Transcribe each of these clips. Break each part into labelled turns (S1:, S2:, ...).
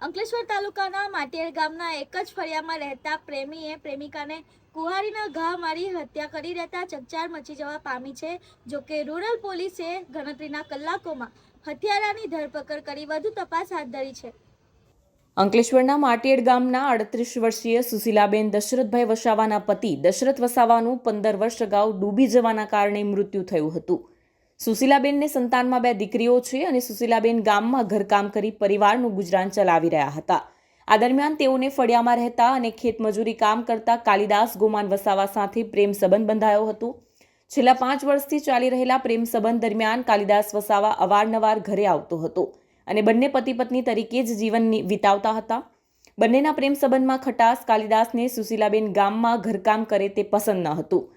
S1: અંકલેશ્વર તાલુકાના માટેર ગામના એક જ ફળિયામાં રહેતા પ્રેમીએ પ્રેમિકાને કુહારીના ઘા મારી હત્યા કરી રહેતા ચકચાર મચી જવા પામી છે જો કે રૂરલ પોલીસે ગણતરીના કલાકોમાં હત્યારાની ધરપકડ કરી વધુ તપાસ હાથ ધરી છે.
S2: અંકલેશ્વરના માટીએડ ગામના અડત્રીસ વર્ષીય સુશીલાબેન દશરથભાઈ વસાવાના પતિ દશરથ વસાવાનું પંદર વર્ષ અગાઉ ડૂબી જવાના કારણે મૃત્યુ થયું હતું. સુશીલાબેનને સંતાનમાં બે દીકરીઓ છે અને સુશીલાબેન ગામમાં ઘરકામ કરી પરિવારનું ગુજરાન ચલાવી રહ્યા હતા. આ દરમિયાન તેઓને ફળિયામાં રહેતા અને ખેતમજૂરી કામ કરતા કાલિદાસ ગોમાન વસાવા સાથે પ્રેમ સંબંધ બંધાયો હતો. છેલ્લા પાંચ વર્ષથી ચાલી રહેલા પ્રેમ સંબંધ દરમિયાન કાલિદાસ વસાવા અવારનવાર ઘરે આવતો હતો અને બંને પતિ પત્ની તરીકે જ જીવન વિતાવતા હતા. બંનેના પ્રેમ સંબંધમાં ખટાસ કાલિદાસને સુશીલાબેન ગામમાં ઘરકામ કરે તે પસંદ ન હતું.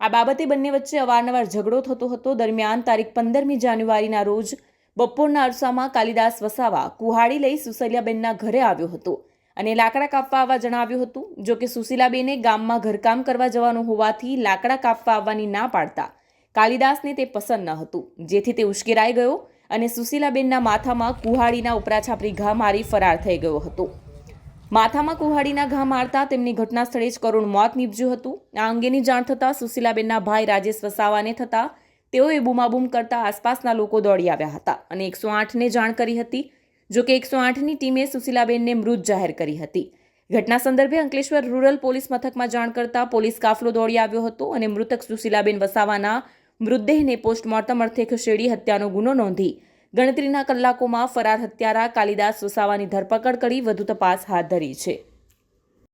S2: આ બાબતે બંને વચ્ચે અવારનવાર ઝઘડો થતો હતો. દરમિયાન તારીખ પંદરમી જાન્યુઆરીના રોજ બપોરના અરસામાં કાલિદાસ વસાવા કુહાડી લઈ સુશીલાબેનના ઘરે આવ્યો હતો અને લાકડા કાપવા આવવા જણાવ્યું હતું. જો કે સુશીલાબેને ગામમાં ઘરકામ કરવા જવાનું હોવાથી લાકડા કાપવા આવવાની ના પાડતા કાલિદાસને તે પસંદ ન હતું. જેથી તે ઉશ્કેરાઈ ગયો અને સુશીલાબેનના માથામાં કુહાડીના ઉપરા છાપરી ઘા મારી ફરાર થઈ ગયો હતો. માથામાં કુહાડીના ઘા મારતા તેમની ઘટના સ્થળે જ કરુણ મોત નીપજ્યું હતું. આ અંગેની જાણ થતાં સુશીલાબેનના ભાઈ રાજેશ વસાવાને થતાં તેઓએ બૂમાબૂમ કરતા આસપાસના લોકો દોડી આવ્યા હતા અને એકસો આઠને જાણ કરી હતી, જો કે એકસો આઠની ટીમે સુશીલાબેનને મૃત જાહેર કરી હતી. ઘટના સંદર્ભે અંકલેશ્વર રૂરલ પોલીસ મથકમાં જાણ કરતા પોલીસ કાફલો દોડી આવ્યો હતો અને મૃતક સુશીલાબેન વસાવાના મૃતદેહને પોસ્ટમોર્ટમ અર્થે ખસેડી હત્યાનો ગુનો નોંધી ગણતરીના કલાકોમાં ફરાર હત્યારા કાલિદાસ વસાવાની ધરપકડ કરી વધુ તપાસ હાથ ધરી છે.